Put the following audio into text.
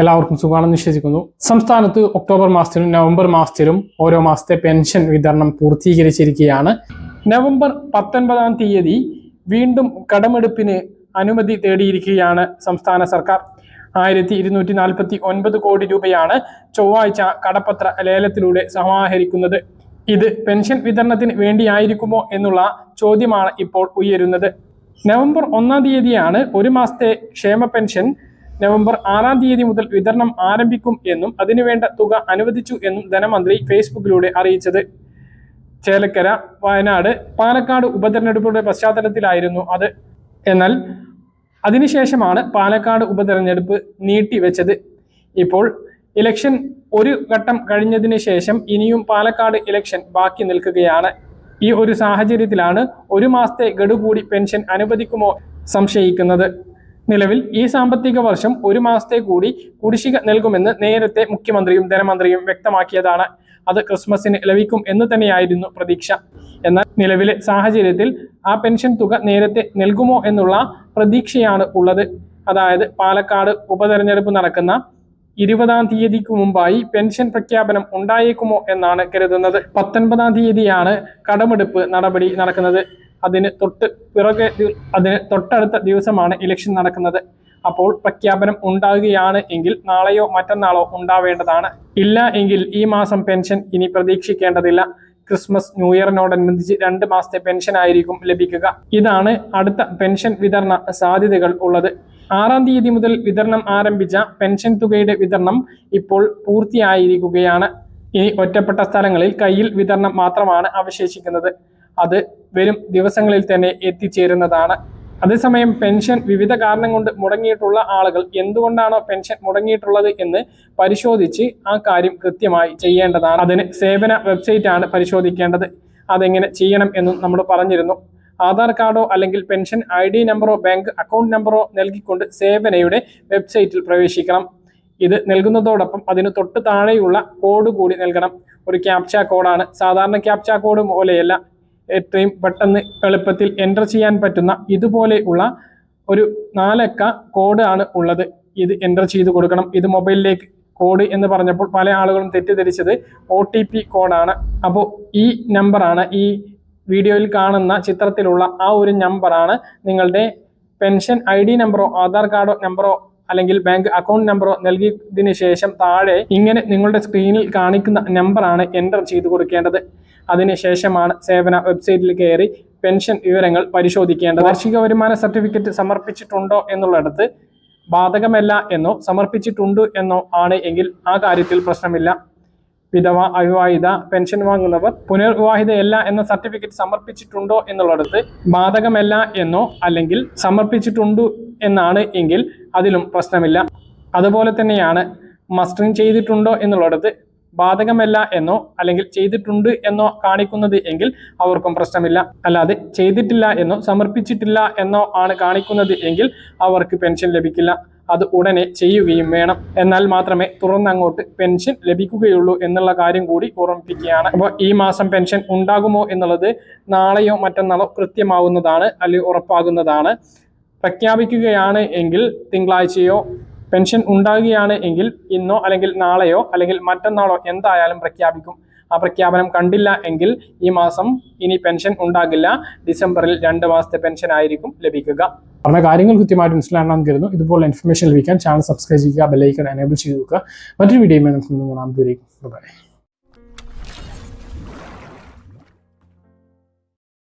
എല്ലാവർക്കും സുഖമാണെന്ന് വിശ്വസിക്കുന്നു. സംസ്ഥാനത്ത് ഒക്ടോബർ മാസത്തിലും നവംബർ മാസത്തിലും ഓരോ മാസത്തെ പെൻഷൻ വിതരണം പൂർത്തീകരിച്ചിരിക്കുകയാണ്. നവംബർ പത്തൊൻപതാം തീയതി വീണ്ടും കടമെടുപ്പിന് അനുമതി തേടിയിരിക്കുകയാണ് സംസ്ഥാന സർക്കാർ. ആയിരത്തി ഇരുന്നൂറ്റി നാൽപ്പത്തി ഒൻപത് കോടി രൂപയാണ് ചൊവ്വാഴ്ച കടപ്പത്ര ലേലത്തിലൂടെ സമാഹരിക്കുന്നത്. ഇത് പെൻഷൻ വിതരണത്തിന് വേണ്ടിയായിരിക്കുമോ എന്നുള്ള ചോദ്യമാണ് ഇപ്പോൾ ഉയരുന്നത്. നവംബർ ഒന്നാം തീയതിയാണ് ഒരു മാസത്തെ ക്ഷേമ പെൻഷൻ നവംബർ ആറാം തീയതി മുതൽ വിതരണം ആരംഭിക്കും എന്നും അതിനുവേണ്ട തുക അനുവദിച്ചു എന്നും ധനമന്ത്രി ഫേസ്ബുക്കിലൂടെ അറിയിച്ചത്. ചേലക്കര വയനാട് പാലക്കാട് ഉപതെരഞ്ഞെടുപ്പുകളുടെ പശ്ചാത്തലത്തിലായിരുന്നു അത്. എന്നാൽ അതിനുശേഷമാണ് പാലക്കാട് ഉപതെരഞ്ഞെടുപ്പ് നീട്ടിവെച്ചത്. ഇപ്പോൾ ഇലക്ഷൻ ഒരു ഘട്ടം കഴിഞ്ഞതിന് ശേഷം ഇനിയും പാലക്കാട് ഇലക്ഷൻ ബാക്കി നിൽക്കുകയാണ്. ഈ ഒരു സാഹചര്യത്തിലാണ് ഒരു മാസത്തെ ഗഡു കൂടി പെൻഷൻ അനുവദിക്കുമോ സംശയിക്കുന്നത്. നിലവിൽ ഈ സാമ്പത്തിക വർഷം ഒരു മാസത്തെ കൂടി കുടിശ്ശിക നൽകുമെന്ന് നേരത്തെ മുഖ്യമന്ത്രിയും ധനമന്ത്രിയും വ്യക്തമാക്കിയതാണ്. അത് ക്രിസ്മസിന് ലഭിക്കും എന്ന് തന്നെയായിരുന്നു പ്രതീക്ഷ. എന്നാൽ നിലവിലെ സാഹചര്യത്തിൽ ആ പെൻഷൻ തുക നേരത്തെ നൽകുമോ എന്നുള്ള പ്രതീക്ഷയാണ് ഉള്ളത്. അതായത് പാലക്കാട് ഉപതെരഞ്ഞെടുപ്പ് നടക്കുന്ന ഇരുപതാം തീയതിക്ക് മുമ്പായി പെൻഷൻ പ്രഖ്യാപനം ഉണ്ടായേക്കുമോ എന്നാണ് കരുതുന്നത്. പത്തൊൻപതാം തീയതിയാണ് കടമെടുപ്പ് നടപടി നടക്കുന്നത്. അതിന് തൊട്ട് പിറകെ അതിന് തൊട്ടടുത്ത ദിവസമാണ് ഇലക്ഷൻ നടക്കുന്നത്. അപ്പോൾ പ്രഖ്യാപനം ഉണ്ടാകുകയാണ് എങ്കിൽ നാളെയോ മറ്റന്നാളോ ഉണ്ടാവേണ്ടതാണ്. ഇല്ല എങ്കിൽ ഈ മാസം പെൻഷൻ ഇനി പ്രതീക്ഷിക്കേണ്ടതില്ല. ക്രിസ്മസ് ന്യൂ ഇയറിനോടനുബന്ധിച്ച് രണ്ട് മാസത്തെ പെൻഷൻ ആയിരിക്കും ലഭിക്കുക. ഇതാണ് അടുത്ത പെൻഷൻ വിതരണ സാധ്യതകൾ ഉള്ളത്. ആറാം തീയതി മുതൽ വിതരണം ആരംഭിച്ച പെൻഷൻ തുകയുടെ വിതരണം ഇപ്പോൾ പൂർത്തിയായിരിക്കുകയാണ്. ഇനി ഒറ്റപ്പെട്ട സ്ഥലങ്ങളിൽ കയ്യിൽ വിതരണം മാത്രമാണ് അവശേഷിക്കുന്നത്. അത് വരും ദിവസങ്ങളിൽ തന്നെ എത്തിച്ചേരുന്നതാണ്. അതേസമയം പെൻഷൻ വിവിധ കാരണം കൊണ്ട് മുടങ്ങിയിട്ടുള്ള ആളുകൾ എന്തുകൊണ്ടാണോ പെൻഷൻ മുടങ്ങിയിട്ടുള്ളത് എന്ന് പരിശോധിച്ച് ആ കാര്യം കൃത്യമായി ചെയ്യേണ്ടതാണ്. അതിന് സേവന വെബ്സൈറ്റ് ആണ് പരിശോധിക്കേണ്ടത്. അതെങ്ങനെ ചെയ്യണം എന്നും നമ്മൾ പറഞ്ഞിരുന്നു. ആധാർ കാർഡോ അല്ലെങ്കിൽ പെൻഷൻ ഐ ഡി നമ്പറോ ബാങ്ക് അക്കൗണ്ട് നമ്പറോ നൽകിക്കൊണ്ട് സേവനയുടെ വെബ്സൈറ്റിൽ പ്രവേശിക്കണം. ഇത് നൽകുന്നതോടൊപ്പം അതിന് തൊട്ട് താഴെയുള്ള കോഡ് കൂടി നൽകണം. ഒരു ക്യാപ്ച കോഡാണ്. സാധാരണ ക്യാപ്ച കോഡ് പോലെയല്ല. എത്രയും പെട്ടെന്ന് എളുപ്പത്തിൽ എന്റർ ചെയ്യാൻ പറ്റുന്ന ഇതുപോലെയുള്ള ഒരു നാലക്ക കോഡ് ആണ് ഉള്ളത്. ഇത് എന്റർ ചെയ്ത് കൊടുക്കണം. ഇത് മൊബൈലിലേക്ക് കോഡ് എന്ന് പറഞ്ഞപ്പോൾ പല ആളുകളും തെറ്റിദ്ധരിച്ചത് ഒ ടി പി കോഡാണ് അപ്പോൾ ഈ നമ്പറാണ് ഈ വീഡിയോയിൽ കാണുന്ന ചിത്രത്തിലുള്ള ആ ഒരു നമ്പറാണ് നിങ്ങളുടെ പെൻഷൻ ഐ ഡി നമ്പറോ ആധാർ കാർഡോ നമ്പറോ അല്ലെങ്കിൽ ബാങ്ക് അക്കൗണ്ട് നമ്പറോ നൽകിയതിനു ശേഷം താഴെ ഇങ്ങനെ നിങ്ങളുടെ സ്ക്രീനിൽ കാണിക്കുന്ന നമ്പറാണ് എന്റർ ചെയ്തു കൊടുക്കേണ്ടത്. അതിനുശേഷമാണ് സേവന വെബ്സൈറ്റിൽ കയറി പെൻഷൻ വിവരങ്ങൾ പരിശോധിക്കേണ്ടത്. വാർഷിക വരുമാന സർട്ടിഫിക്കറ്റ് സമർപ്പിച്ചിട്ടുണ്ടോ എന്നുള്ളിടത്ത് ബാധകമല്ല എന്നോ സമർപ്പിച്ചിട്ടുണ്ട് എന്നോ ആണ് എങ്കിൽ ആ കാര്യത്തിൽ പ്രശ്നമില്ല. വിധവ അവിവാഹിത പെൻഷൻ വാങ്ങുന്നവർ പുനർവിവാഹിതയല്ല എന്ന സർട്ടിഫിക്കറ്റ് സമർപ്പിച്ചിട്ടുണ്ടോ എന്നുള്ളിടത്ത് ബാധകമല്ല എന്നോ അല്ലെങ്കിൽ സമർപ്പിച്ചിട്ടുണ്ട് എന്നാണ് എങ്കിൽ അതിലും പ്രശ്നമില്ല. അതുപോലെ തന്നെയാണ് മസ്റ്ററിങ് ചെയ്തിട്ടുണ്ടോ എന്നുള്ളിടത്ത് ബാധകമല്ല എന്നോ അല്ലെങ്കിൽ ചെയ്തിട്ടുണ്ട് എന്നോ കാണിക്കുന്നത് എങ്കിൽ അവർക്കും പ്രശ്നമില്ല. അല്ലാതെ ചെയ്തിട്ടില്ല എന്നോ സമർപ്പിച്ചിട്ടില്ല എന്നോ ആണ് കാണിക്കുന്നത് എങ്കിൽ അവർക്ക് പെൻഷൻ ലഭിക്കില്ല. അത് ഉടനെ ചെയ്യുകയും വേണം. എന്നാൽ മാത്രമേ തുറന്നങ്ങോട്ട് പെൻഷൻ ലഭിക്കുകയുള്ളൂ എന്നുള്ള കാര്യം കൂടി ഓർമ്മിപ്പിക്കുകയാണ്. അപ്പോൾ ഈ മാസം പെൻഷൻ ഉണ്ടാകുമോ എന്നുള്ളത് നാളെയോ മറ്റന്നാളോ കൃത്യമാവുന്നതാണ് അല്ലെങ്കിൽ ഉറപ്പാകുന്നതാണ്. പ്രഖ്യാപിക്കുകയാണ് എങ്കിൽ തിങ്കളാഴ്ചയോ പെൻഷൻ ഉണ്ടാകുകയാണ് എങ്കിൽ ഇന്നോ അല്ലെങ്കിൽ നാളെയോ അല്ലെങ്കിൽ മറ്റന്നാളോ എന്തായാലും പ്രഖ്യാപിക്കും. ആ പ്രഖ്യാപനം കണ്ടില്ല എങ്കിൽ ഈ മാസം ഇനി പെൻഷൻ ഉണ്ടാകില്ല. ഡിസംബറിൽ രണ്ട് മാസത്തെ പെൻഷൻ ആയിരിക്കും ലഭിക്കുക. പറഞ്ഞ കാര്യങ്ങൾ കൃത്യമായിട്ട് മനസ്സിലാണെന്ന് കരുതുന്നു. ഇതുപോലെ ഇൻഫർമേഷൻ ലഭിക്കാൻ ചാനൽ സബ്സ്ക്രൈബ് ചെയ്യുക ബെല്ലൈക്കൺ എനേബിൾ ചെയ്ത് നോക്കുക മറ്റൊരു വീഡിയോയുമായി നമുക്ക് കാണാം. ദൂരേക്കും ബൈ